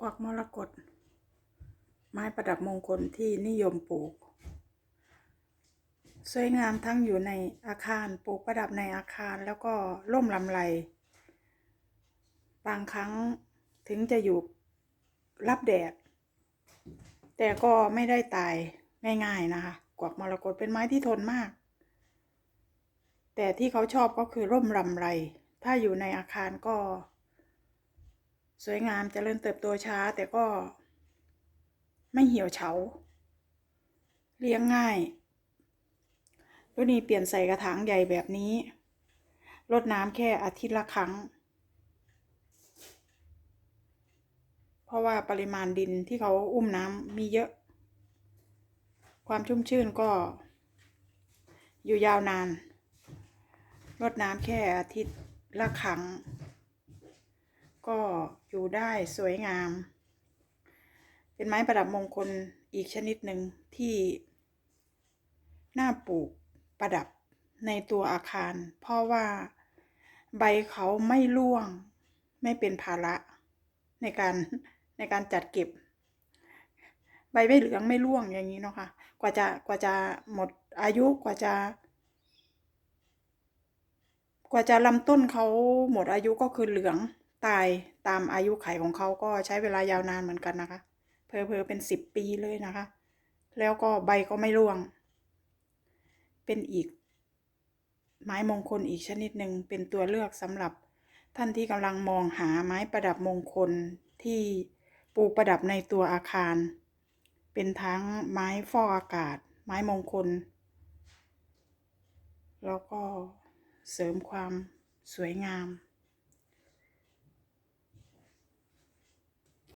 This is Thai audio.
กวักมรกตไม้ประดับมงคลที่นิยมปลูก สวยงามทั้งอยู่ในอาคารปลูกประดับในอาคารแล้วก็ร่มลำไร บางครั้งถึงจะอยู่รับแดด แต่ก็ไม่ได้ตายง่ายๆนะคะ กวักมรกตเป็นไม้ที่ทนมาก แต่ที่เขาชอบก็คือร่มลำไร ถ้าอยู่ในอาคารก็ สวยงามเจริญเติบโตช้า แต่ก็ไม่เหี่ยวเฉา เลี้ยงง่ายตัวนี้เปลี่ยนใส่กระถางใหญ่แบบนี้รดน้ำแค่อาทิตย์ละครั้ง เพราะว่าปริมาณดินที่เขาอุ้มน้ำมีเยอะ ความชุ่มชื่นก็อยู่ยาวนานรดน้ำแค่อาทิตย์ละครั้ง ก็อยู่ได้สวยงาม เป็นไม้ประดับมงคลอีกชนิดหนึ่งที่น่าปลูกประดับในตัวอาคาร เพราะว่าใบเขาไม่ร่วงไม่เป็นภาระในการในการจัดเก็บ ใบไม่เหลืองไม่ร่วงอย่างนี้เนาะค่ะกว่าจะกว่าจะหมดอายุกว่าจะ กว่าจะลำต้นเขาหมดอายุก็คือเหลือง ตายตามอายุไขของเขาก็ใช้เวลายาวนานเหมือนกันนะคะ เพอเพอเป็นสิบปีเลยนะคะ แล้วก็ใบก็ไม่ร่วง เป็นอีก ไม้มงคลอีกชนิดหนึ่งเป็นตัวเลือกสำหรับท่านที่กำลังมองหาไม้ประดับมงคลที่ปลูกประดับในตัวอาคาร เป็นทั้งไม้ฟอกอากาศ ไม้มงคล แล้วก็เสริมความสวยงาม